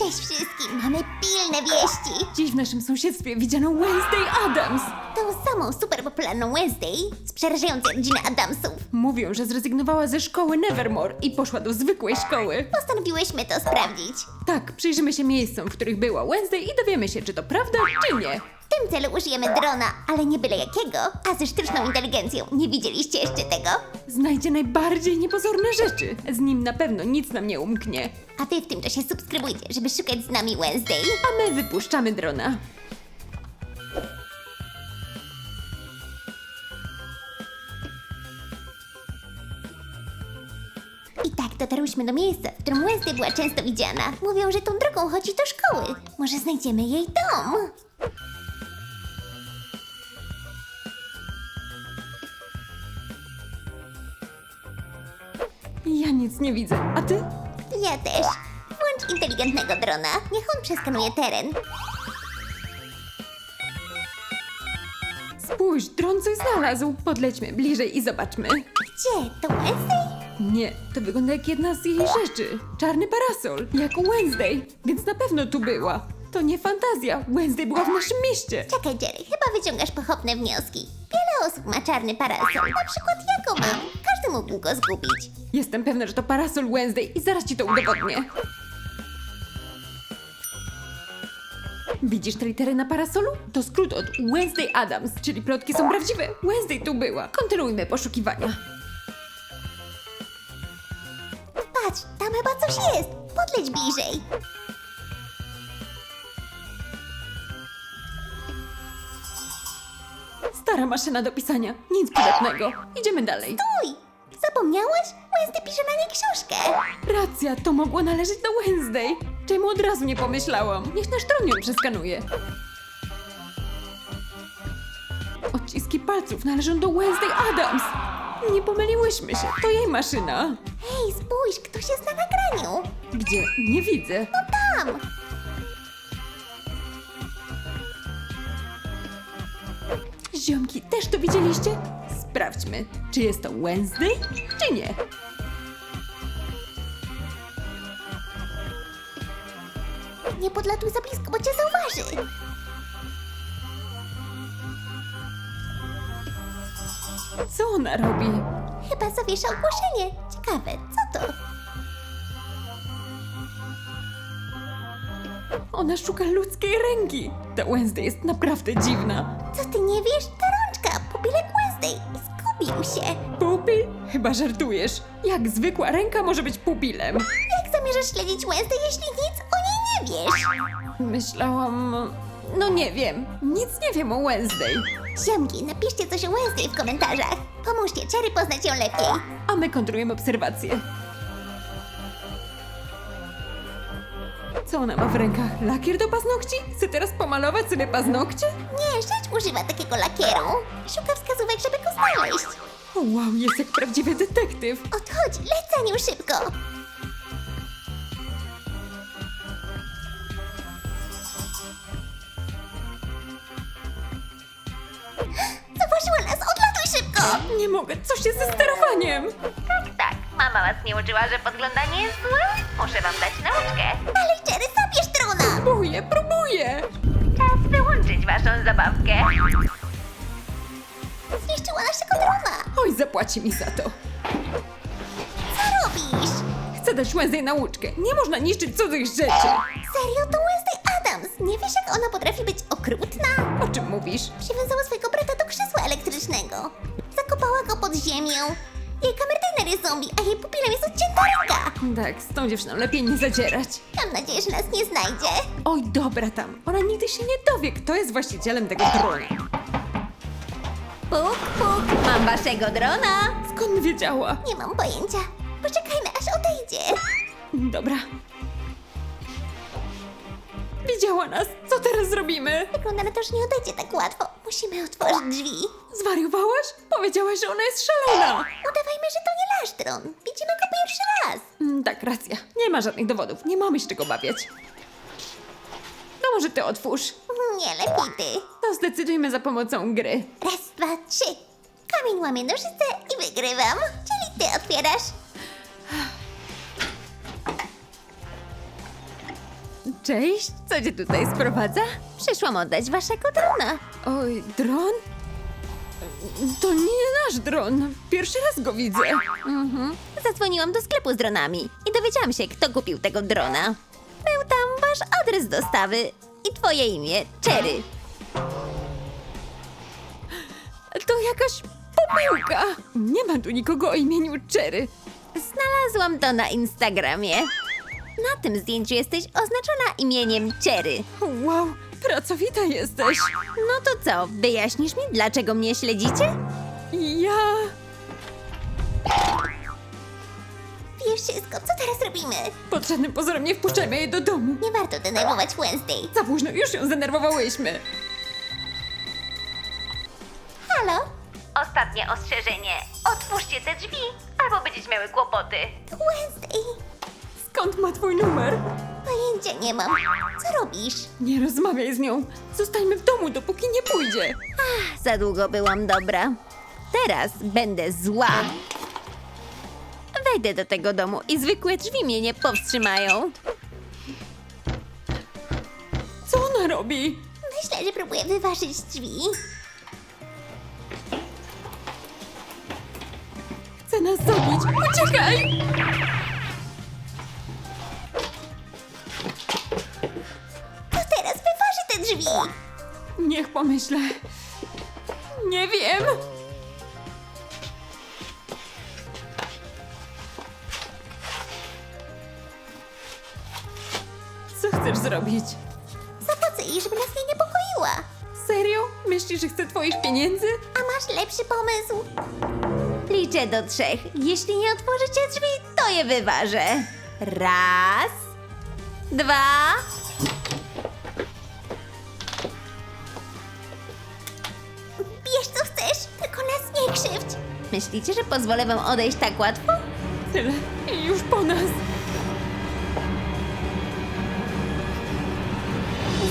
Cześć wszystkim, mamy pilne wieści. Dziś w naszym sąsiedztwie widziano Wednesday Adams. Tą samą super popularną Wednesday z przerażającej rodziny Adamsów. Mówią, że zrezygnowała ze szkoły Nevermore i poszła do zwykłej szkoły. Postanowiłyśmy to sprawdzić. Tak, przyjrzymy się miejscom, w których była Wednesday i dowiemy się, czy to prawda, czy nie. W tym celu użyjemy drona, ale nie byle jakiego, a ze sztuczną inteligencją. Nie widzieliście jeszcze tego? Znajdzie najbardziej niepozorne rzeczy. Z nim na pewno nic nam nie umknie. A wy w tym czasie subskrybujcie, żeby szukać z nami Wednesday. A my wypuszczamy drona. I tak dotarłyśmy do miejsca, w którym Wednesday była często widziana. Mówią, że tą drogą chodzi do szkoły. Może znajdziemy jej dom? Nic nie widzę. A ty? Ja też. Włącz inteligentnego drona. Niech on przeskanuje teren. Spójrz, dron coś znalazł. Podlećmy bliżej i zobaczmy. Gdzie? To Wednesday? Nie, to wygląda jak jedna z jej rzeczy. Czarny parasol, jak Wednesday, więc na pewno tu była. To nie fantazja, Wednesday była w naszym mieście. Czekaj, Jerry, chyba wyciągasz pochopne wnioski. Wiele osób ma czarny parasol. Na przykład ja go mam. Każdy mógł go zgubić. Jestem pewna, że to parasol Wednesday i zaraz ci to udowodnię. Widzisz te litery na parasolu? To skrót od Wednesday Adams, czyli plotki są prawdziwe. Wednesday tu była. Kontynuujmy poszukiwania. Patrz, tam chyba coś jest. Podleć bliżej. Stara maszyna do pisania, nic przydatnego. Idziemy dalej. Uj, zapomniałaś? Wednesday pisze na niej książkę. Racja, to mogło należeć do Wednesday. Czemu od razu nie pomyślałam? Niech nasz dron ją przeskanuje. Odciski palców należą do Wednesday Adams. Nie pomyliłyśmy się, to jej maszyna. Hej, spójrz, ktoś jest na nagraniu. Gdzie? Nie widzę. Tam. Ziomki, też to widzieliście? Sprawdźmy, czy jest to Wednesday, czy nie. Nie podlatuj za blisko, bo cię zauważy. Co ona robi? Chyba zawiesza ogłoszenie. Ciekawe, co to? Ona szuka ludzkiej ręki. Ta Wednesday jest naprawdę dziwna. Co ty nie wiesz? To. Zgubił się. Pupil? Chyba żartujesz. Jak zwykła ręka może być pupilem? Jak zamierzasz śledzić Wednesday, jeśli nic o niej nie wiesz? Myślałam... No nie wiem. Nic nie wiem o Wednesday. Ziomki, napiszcie coś o Wednesday w komentarzach. Pomóżcie Cherry poznać ją lepiej. A my kontynuujemy obserwacje. Co ona ma w rękach? Lakier do paznokci? Chce teraz pomalować sobie paznokcie? Nie, rzecz używa takiego lakieru. Szuka wskazówek, żeby go znaleźć. O, wow, jest jak prawdziwy detektyw. Odchodź, leć za nią szybko. Zauważyła nas, odlatuj szybko! Nie mogę, co się ze sterowaniem? Mama was nie uczyła, że podglądanie jest złe? Muszę wam dać nauczkę. Dalej, Jerry, zabierz drona! Próbuję, próbuję. Czas wyłączyć waszą zabawkę. Zniszczyła naszego drona! Oj, zapłaci mi za to. Co robisz? Chcę dać Wednesday nauczkę. Nie można niszczyć cudzych rzeczy. Serio, to Wednesday Adams! Nie wiesz, jak ona potrafi być okrutna? O czym mówisz? Przywiązała swojego brata do krzesła elektrycznego. Zakopała go pod ziemią. Jej kamerdyner zombie, a jej pupilem jest odcięta ręka. Tak, z tą dziewczyną lepiej nie zadzierać. Mam nadzieję, że nas nie znajdzie. Oj, dobra tam. Ona nigdy się nie dowie, kto jest właścicielem tego drona. Puk, puk, mam waszego drona. Skąd wiedziała? Nie mam pojęcia. Poczekajmy, aż odejdzie. Dobra. Widziała nas. Co teraz zrobimy? Wygląda na to, że nie odejdzie tak łatwo. Musimy otworzyć drzwi. Zwariowałaś? Powiedziałaś, że ona jest szalona. Udawajmy, że to nie nasz dron. Widzimy go pierwszy raz. Mm, tak, racja. Nie ma żadnych dowodów. Nie mamy się czego bawiać. No może ty otwórz. Nie, lepiej ty. To zdecydujmy za pomocą gry. Raz, dwa, trzy. Kamień łamie nożyce i wygrywam. Czyli ty otwierasz. Cześć, co cię tutaj sprowadza? Przyszłam oddać waszego drona. Oj, dron? To nie nasz dron. Pierwszy raz go widzę. Mhm. Zadzwoniłam do sklepu z dronami i dowiedziałam się, kto kupił tego drona. Był tam wasz adres dostawy i twoje imię, Cherry. To jakaś pomyłka. Nie ma tu nikogo o imieniu Cherry. Znalazłam to na Instagramie. Na tym zdjęciu jesteś oznaczona imieniem Cherry. Wow, pracowita jesteś. No to co, wyjaśnisz mi, dlaczego mnie śledzicie? Ja... Wiesz wszystko, co teraz robimy? Pod żadnym pozorem nie wpuszczajmy jej do domu. Nie warto denerwować Wednesday. Za późno, już ją zdenerwowałyśmy. Halo? Ostatnie ostrzeżenie. Otwórzcie te drzwi, albo będziecie miały kłopoty. Wednesday. Skąd ma twój numer? Pojęcia nie mam. Co robisz? Nie rozmawiaj z nią. Zostańmy w domu, dopóki nie pójdzie. Za długo byłam dobra. Teraz będę zła. Wejdę do tego domu i zwykłe drzwi mnie nie powstrzymają. Co ona robi? Myślę, że próbuję wyważyć drzwi. Chce nas zabić. Uciekaj! Niech pomyślę. Nie wiem. Co chcesz zrobić? Zapłacę jej, żeby nas nie niepokoiła. Serio? Myślisz, że chcę twoich pieniędzy? A masz lepszy pomysł? Liczę do trzech. Jeśli nie otworzycie drzwi, to je wyważę. Raz, dwa. Myślicie, że pozwolę wam odejść tak łatwo? Tyle. I już po nas.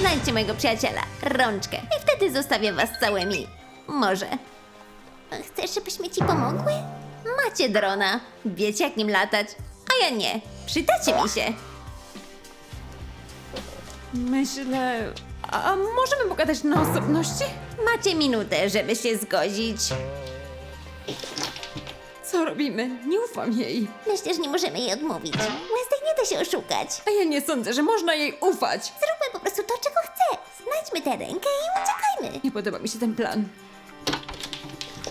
Znajdźcie mojego przyjaciela, Rączkę, i wtedy zostawię was całymi. Może. Chcesz, żebyśmy ci pomogły? Macie drona. Wiecie, jak nim latać. A ja nie. Przydacie mi się. Myślę... A możemy pogadać na osobności? Macie minutę, żeby się zgodzić. Co robimy? Nie ufam jej. Myślę, że nie możemy jej odmówić. Wednesday nie da się oszukać. A ja nie sądzę, że można jej ufać. Zróbmy po prostu to, czego chce. Znajdźmy tę rękę i uciekajmy. Nie podoba mi się ten plan.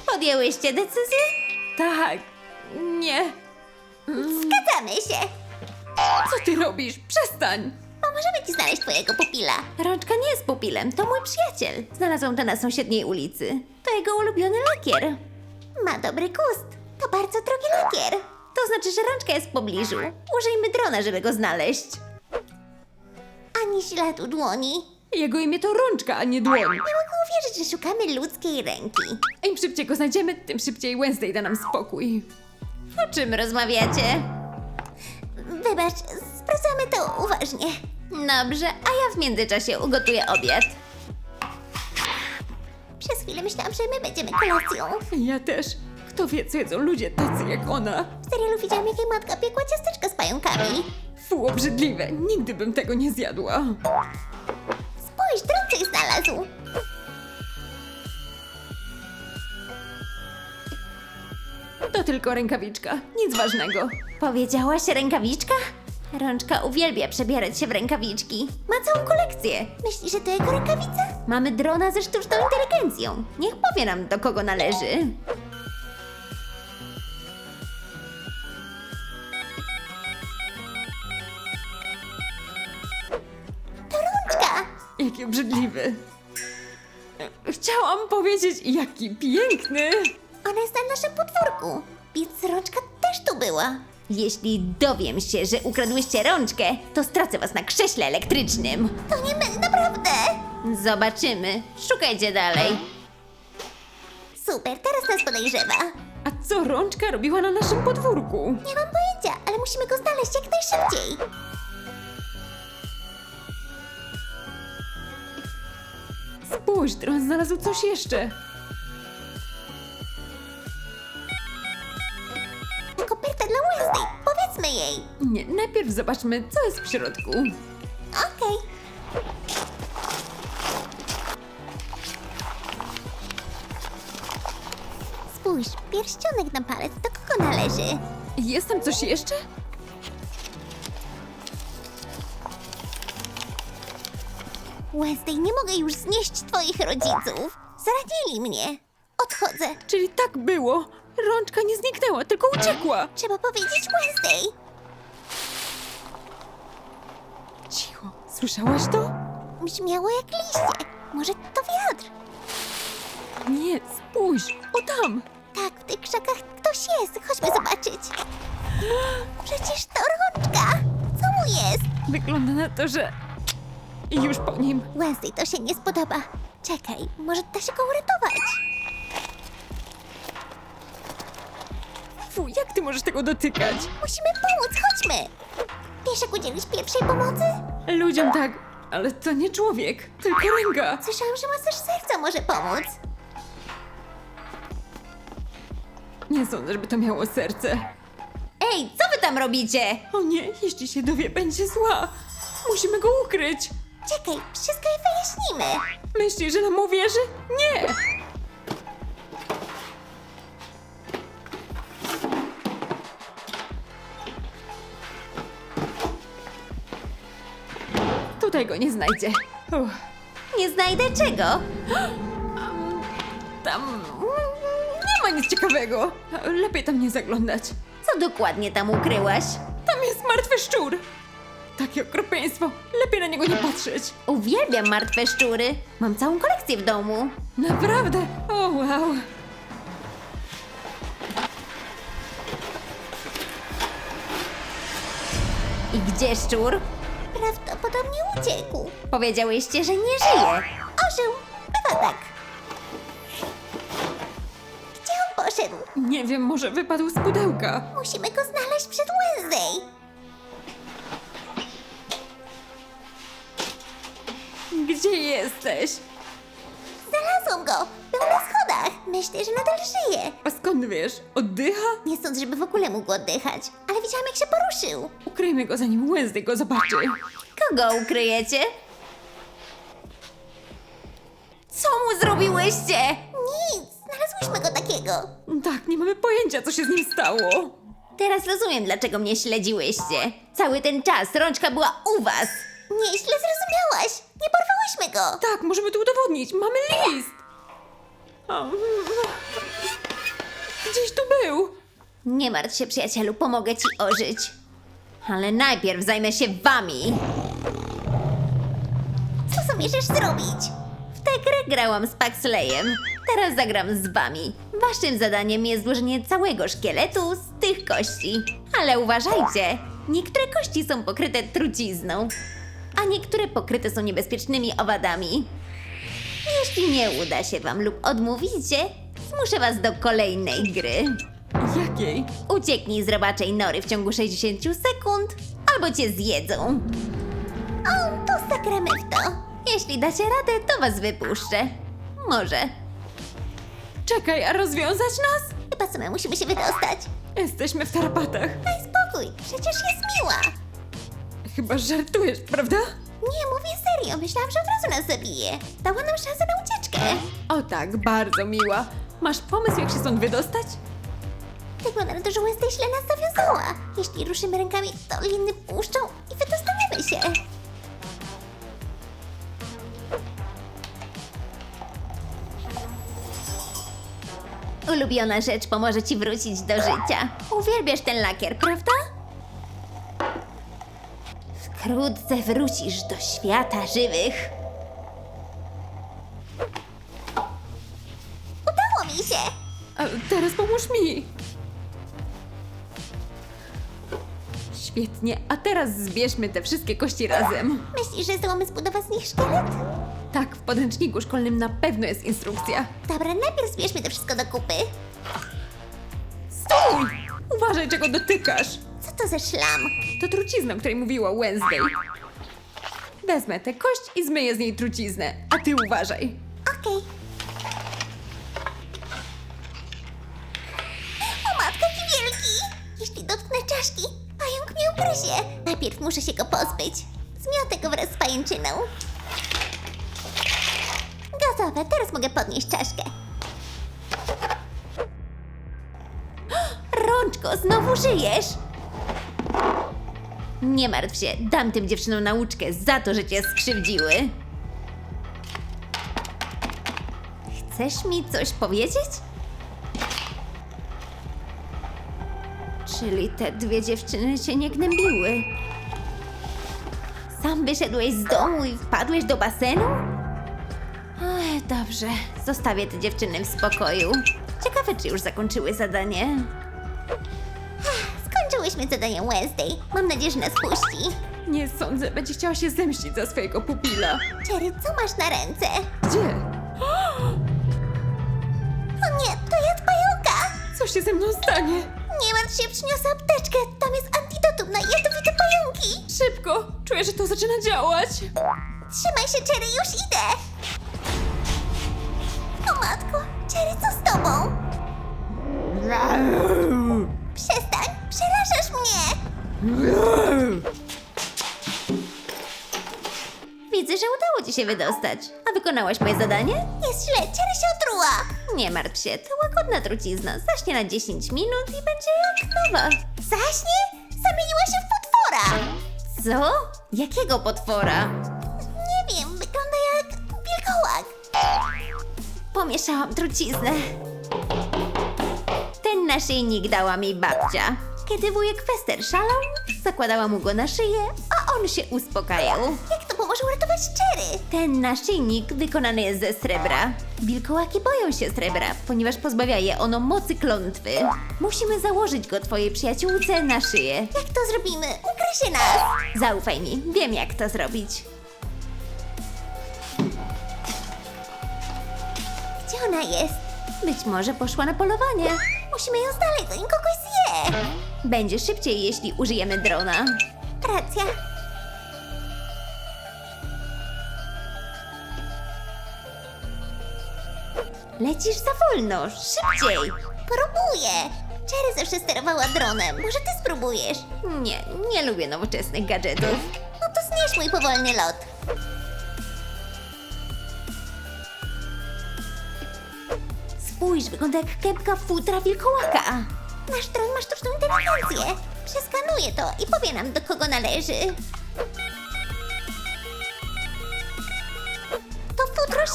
Podjęłyście decyzję? Tak. Nie. Zgadzamy się. Co ty robisz? Przestań! Pomożemy ci znaleźć twojego pupila. Rączka nie jest pupilem, to mój przyjaciel. Znalazłam to na sąsiedniej ulicy. To jego ulubiony lakier. Ma dobry gust. To bardzo drogi lakier. To znaczy, że rączka jest w pobliżu. Użyjmy drona, żeby go znaleźć. Ani śladu dłoni. Jego imię to rączka, a nie dłoń. Nie mogę uwierzyć, że szukamy ludzkiej ręki. Im szybciej go znajdziemy, tym szybciej Wednesday da nam spokój. O czym rozmawiacie? Wybacz, sprawdzamy to uważnie. Dobrze, a ja w międzyczasie ugotuję obiad. Przez chwilę myślałam, że my będziemy kolacją. Ja też. Kto wie, co jedzą ludzie tacy jak ona? W serialu widziałam, jak jej matka piekła ciasteczka z pająkami. Fu, obrzydliwe. Nigdy bym tego nie zjadła. Spójrz, dron coś znalazł. To tylko rękawiczka. Nic ważnego. Powiedziałaś rękawiczka? Rączka uwielbia przebierać się w rękawiczki. Ma całą kolekcję. Myślisz, że to jego rękawica? Mamy drona ze sztuczną inteligencją. Niech powie nam, do kogo należy. To rączka! Jaki obrzydliwy. Chciałam powiedzieć, jaki piękny. Ona jest na naszym podwórku, więc rączka też tu była. Jeśli dowiem się, że ukradłyście rączkę, to stracę was na krześle elektrycznym. To nie my, naprawdę! Zobaczymy. Szukajcie dalej. Super, teraz nas podejrzewa. A co rączka robiła na naszym podwórku? Nie mam pojęcia, ale musimy go znaleźć jak najszybciej. Spójrz, dron znalazł coś jeszcze. Nie, najpierw zobaczmy, co jest w środku. Okej. Okay. Spójrz, pierścionek na palec do kogo należy? Jest tam coś jeszcze? Wednesday, nie mogę już znieść twoich rodziców. Zradzili mnie. Odchodzę. Czyli tak było. Rączka nie zniknęła, tylko uciekła. Trzeba powiedzieć Wednesday. Cicho. Słyszałaś to? Brzmiało jak liście. Może to wiatr? Nie, spójrz. O tam. Tak, w tych krzakach ktoś jest. Chodźmy zobaczyć. Przecież to rączka. Co mu jest? Wygląda na to, że... Już po nim. Wednesday, to się nie spodoba. Czekaj, może da się go uratować. Fu, jak ty możesz tego dotykać? Musimy pomóc, chodźmy. Wiesz, jak udzielić pierwszej pomocy? Ludziom tak, ale to nie człowiek, tylko ręka. Słyszałam, że masaż serca może pomóc. Nie sądzę, żeby to miało serce. Ej, co wy tam robicie? O nie, jeśli się dowie, będzie zła. Musimy go ukryć. Czekaj, wszystko jej wyjaśnimy. Myślisz, że nam uwierzy? Nie! Tutaj go nie znajdzie. Uff, Nie znajdę czego. tam nie ma nic ciekawego. Lepiej tam nie zaglądać. Co dokładnie tam ukryłaś? Tam jest martwy szczur. Takie okropieństwo. Lepiej na niego nie patrzeć. Uwielbiam martwe szczury. Mam całą kolekcję w domu. Naprawdę? O wow. I gdzie szczur? Prawdopodobnie uciekł. Powiedziałyście, że nie żyje. Ożył. Bywa tak. Gdzie on poszedł? Nie wiem, może wypadł z pudełka. Musimy go znaleźć przed Wednesday. Gdzie jesteś? Znalazłam go. Myślę, że nadal żyje. A skąd wiesz? Oddycha? Nie sądzę, żeby w ogóle mógł oddychać. Ale widziałam, jak się poruszył. Ukryjmy go, zanim Wednesday go zobaczy. Kogo ukryjecie? Co mu zrobiłyście? Nic. Znalazłyśmy go takiego. Tak, nie mamy pojęcia, co się z nim stało. Teraz rozumiem, dlaczego mnie śledziłyście. Cały ten czas rączka była u was. Nieźle zrozumiałaś. Nie porwałyśmy go. Tak, możemy to udowodnić. Mamy list. Gdzieś tu był. Nie martw się, przyjacielu, pomogę ci ożyć. Ale najpierw zajmę się wami. Co zamierzasz zrobić? W tę grę grałam z Paxleyem. Teraz zagram z wami. Waszym zadaniem jest złożenie całego szkieletu z tych kości. Ale uważajcie, niektóre kości są pokryte trucizną, a niektóre pokryte są niebezpiecznymi owadami. Jeśli nie uda się wam lub odmówicie, zmuszę was do kolejnej gry. Jakiej? Ucieknij z robaczej nory w ciągu 60 sekund, albo cię zjedzą. O, to zagramy w to. Jeśli dacie radę, to was wypuszczę. Może. Czekaj, a rozwiązać nas? Chyba same musimy się wydostać. Jesteśmy w tarapatach. Daj spokój, przecież jest miła. Chyba żartujesz, prawda? Nie, mówię serio, myślałam, że od razu nas zabije. Dała nam szansę na ucieczkę. O tak, bardzo miła. Masz pomysł, jak się stąd wydostać? Wygląda na to, że Wednesday źle nas zawiązała. Jeśli ruszymy rękami, to liny puszczą i wydostaniemy się. Ulubiona rzecz pomoże ci wrócić do życia. Uwielbiasz ten lakier, prawda? Wkrótce wrócisz do świata żywych. Udało mi się! A teraz pomóż mi. Świetnie, a teraz zbierzmy te wszystkie kości razem. Myślisz, że zdołamy zbudować z nich szkielet? Tak, w podręczniku szkolnym na pewno jest instrukcja. Dobra, najpierw zbierzmy to wszystko do kupy. Stój! Uważaj, czego dotykasz. Co za szlam? To trucizna, o której mówiła Wednesday. Wezmę tę kość i zmyję z niej truciznę, a ty uważaj. Okej. O matka, jaki wielki! Jeśli dotknę czaszki, pająk mnie ugryzie. Najpierw muszę się go pozbyć. Zmiotę go wraz z pajęczyną. Gotowe, teraz mogę podnieść czaszkę. Rączko, znowu żyjesz? Nie martw się, dam tym dziewczynom nauczkę za to, że cię skrzywdziły. Chcesz mi coś powiedzieć? Czyli te dwie dziewczyny cię nie gnębiły. Sam wyszedłeś z domu i wpadłeś do basenu? Ech, dobrze, zostawię te dziewczyny w spokoju. Ciekawe, czy już zakończyły zadanie. Skończyłyśmy zadanie Wednesday. Mam nadzieję, że nas puści. Nie sądzę, będzie chciała się zemścić za swojego pupila. Cherry, co masz na ręce? Gdzie? O nie, to jad pająka! Co się ze mną stanie? Nie martw się, przyniosę apteczkę. Tam jest antidotum na jadowite pająki. Szybko! Czuję, że to zaczyna działać. Trzymaj się, Cherry, już idę. Się wydostać. A wykonałaś moje zadanie? Jest źle, Cherry się otruła. Nie martw się, to łagodna trucizna. Zaśnie na 10 minut i będzie jak nowa. Zaśnie? Zamieniła się w potwora. Co? Jakiego potwora? Nie wiem, wygląda jak wilkołak. Pomieszałam truciznę. Ten naszyjnik dała mi babcia. Kiedy wujek Fester szalał, zakładała mu go na szyję, a on się uspokajał. Jak to pomoże uratować Cherry? Ten naszyjnik wykonany jest ze srebra. Wilkołaki boją się srebra, ponieważ pozbawia je ono mocy klątwy. Musimy założyć go twojej przyjaciółce na szyję. Jak to zrobimy? Ugryzie nas. Zaufaj mi, wiem jak to zrobić. Gdzie ona jest? Być może poszła na polowanie. Musimy ją znaleźć, zanim kogoś zje. Będzie szybciej, jeśli użyjemy drona. Racja. Lecisz za wolno, szybciej! Próbuję. Cherry zawsze sterowała dronem. Może ty spróbujesz? Nie, nie lubię nowoczesnych gadżetów. No to zniesz mój powolny lot. Spójrz, wygląda jak kępka futra wilkołaka. Nasz dron ma sztuczną inteligencję. Przeskanuję to i powie nam, do kogo należy.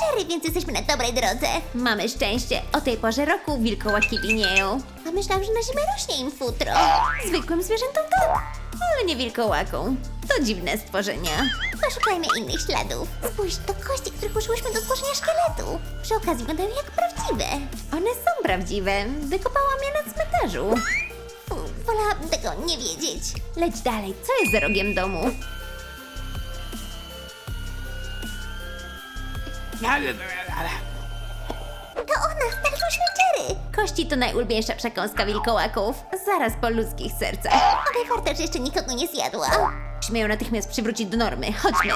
Sherry, więc jesteśmy na dobrej drodze. Mamy szczęście, o tej porze roku wilkołaki winieją. A myślałam, że na zimę rośnie im futro. Zwykłym zwierzętom tak, ale nie wilkołakom. To dziwne stworzenia. Poszukajmy innych śladów. Spójrz, to kości, których użyłyśmy do stworzenia szkieletu. Przy okazji wyglądają jak prawdziwe. One są prawdziwe. Wykopałam je na cmentarzu. Fu, wolałabym tego nie wiedzieć. Leć dalej, co jest za rogiem domu? To ona, znalazłyśmy Cherry. Kości to najulubieńsza przekąska wilkołaków. Zaraz po ludzkich sercach. Oby warto, że jeszcze nikogo nie zjadła. Musimy ją natychmiast przywrócić do normy. Chodźmy.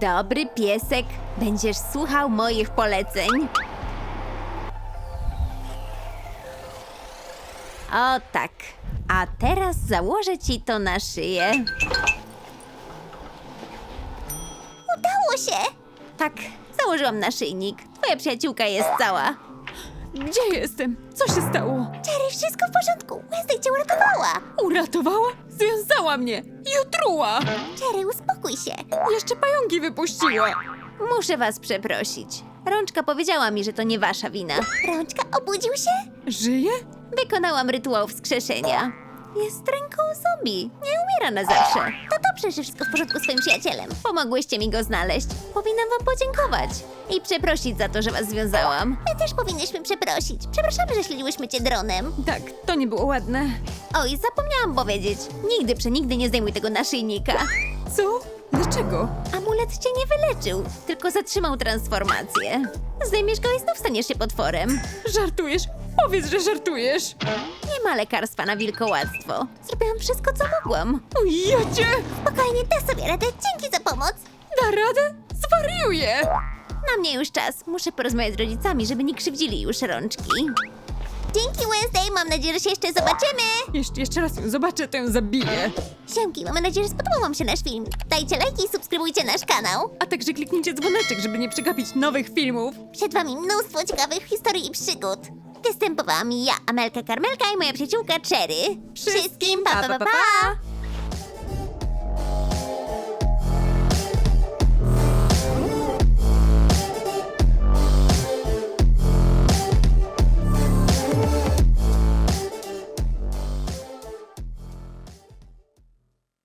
Dobry piesek, będziesz słuchał moich poleceń. O tak. A teraz założę ci to na szyję. Udało się. Tak, założyłam naszyjnik. Twoja przyjaciółka jest cała. Gdzie jestem? Co się stało? Cherry, wszystko w porządku. Wednesday cię uratowała. Uratowała? Związała mnie i otruła! Cherry, uspokój się. Jeszcze pająki wypuściła! Muszę was przeprosić. Rączka powiedziała mi, że to nie wasza wina. Rączka obudził się? Żyje? Wykonałam rytuał wskrzeszenia. Jest ręką zombie. Nie umiera na zawsze. To dobrze, że wszystko w porządku z twoim przyjacielem. Pomogłyście mi go znaleźć. Powinnam wam podziękować. I przeprosić za to, że was związałam. My też powinnyśmy przeprosić. Przepraszamy, że śledziłyśmy cię dronem. Tak, to nie było ładne. Oj, zapomniałam powiedzieć. Nigdy przenigdy nie zdejmuj tego naszyjnika. Co? Dlaczego? Amulet cię nie wyleczył, tylko zatrzymał transformację. Zdejmiesz go i znów staniesz się potworem. Żartujesz? Powiedz, że żartujesz! Nie ma lekarstwa na wilkołactwo. Zrobiłam wszystko, co mogłam. O, jacie! Spokojnie, dasz sobie radę. Dzięki za pomoc. Da radę? Zwariuję! Na mnie już czas. Muszę porozmawiać z rodzicami, żeby nie krzywdzili już rączki. Dzięki Wednesday, mam nadzieję, że się jeszcze zobaczymy! Jeśli jeszcze raz ją zobaczę, to ją zabiję. Siemki, mamy nadzieję, że spodobał wam się nasz film. Dajcie lajki i subskrybujcie nasz kanał. A także kliknijcie dzwoneczek, żeby nie przegapić nowych filmów. Przed wami mnóstwo ciekawych historii i przygód. Występowałam ja, Amelka Karmelka i moja przyjaciółka Cherry. Wszystkim pa pa pa! pa.